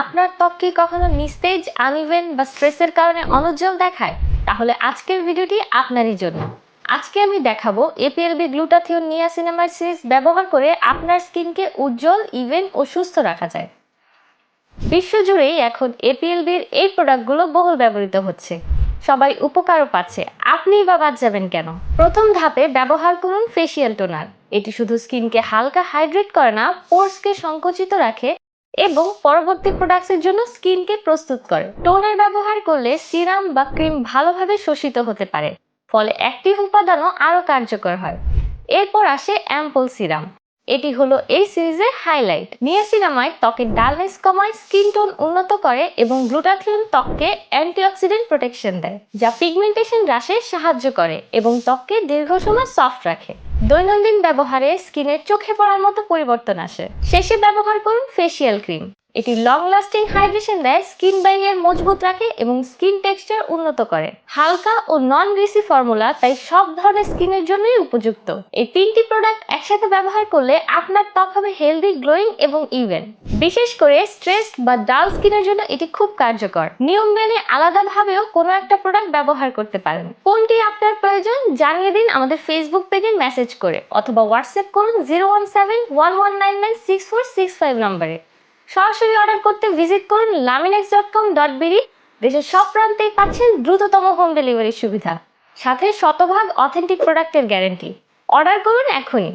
আপনার ত্বক কি কখনো নিস্তেজ আনইভেন বা স্ট্রেসের কারণে অনুজ্জ্বল দেখায়? তাহলে আজকের ভিডিওটি আপনারই জন্য। আজকে আমি দেখাবো এপিএলবি গ্লুটাথিওন নিয়াসিনামাইড সিরিজ ব্যবহার করে আপনার স্কিনকে উজ্জ্বল, ইভেন ও সুস্থ রাখা যায়। বিশ্বজুড়েই এখন এপিএলবির এই প্রোডাক্টগুলো বহুল ব্যবহৃত হচ্ছে। সবাই উপকারও পাচ্ছে। আপনিই বা বাদ যাবেন কেন? প্রথম ধাপে ব্যবহার করুন ফেসিয়াল টোনার এটি শুধু স্কিনকে হালকা হাইড্রেট করে না পোর্সকে সংকুচিত রাখে এবং পরবর্তী প্রোডাক্টসের জন্য স্কিনকে প্রস্তুত করে। টোনার ব্যবহার করলে সিরাম বা ক্রিম ভালোভাবে শোষিত হতে পারে, ফলে অ্যাক্টিভ উপাদানও আরও কার্যকর হয়। এরপর আসে অ্যাম্পল সিরাম এটি হলো এই সিরিজের হাইলাইট নিয়াসিনামাইড ত্বকের ডালনেস কমায় স্কিন টোন উন্নত করে এবং গ্লুটাথিয়ন ত্বককে অ্যান্টিঅক্সিডেন্ট প্রোটেকশন দেয়, যা পিগমেন্টেশন হ্রাসে সাহায্য করে এবং ত্বককে দীর্ঘ সময় সফট রাখে। দৈনন্দিন ব্যবহারে স্কিনের চোখে পড়ার মতো পরিবর্তন আসে। শেষে ব্যবহার করুন ফেসিয়াল ক্রিম এটি লং লাস্টিং হাইড্রেশন দেয় স্কিন ব্যারিয়ার মজবুত রাখে এবং স্কিন টেক্সচার উন্নত করে। হালকা ও নন গ্রিসি ফর্মুলা তাই সব ধরনের স্কিনের জন্যই উপযুক্ত। এই তিনটি প্রোডাক্ট একসাথে ব্যবহার করলে আপনার ত্বক হবে হেলদি গ্লোয়িং এবং ইভেন বিশেষ করে স্ট্রেস বা ডাল স্কিনের জন্য এটি খুব কার্যকর। নিয়ম মেনে আলাদাভাবেও কোনো একটা প্রোডাক্ট ব্যবহার করতে পারেন। কোনটি আপনার প্রয়োজন জানিয়ে দিন আমাদের ফেসবুক পেজে মেসেজ করে অথবা হোয়াটসঅ্যাপ করুন zero one seven one one nine nine six four six five নম্বরে। সরাসরি অর্ডার করতে ভিজিট করুন Laminex dot com dot BD দেশের সব প্রান্তেই পাচ্ছেন দ্রুততম হোম ডেলিভারির সুবিধা। সাথে শতভাগ অথেন্টিক প্রোডাক্টের গ্যারেন্টি অর্ডার করুন এখনই।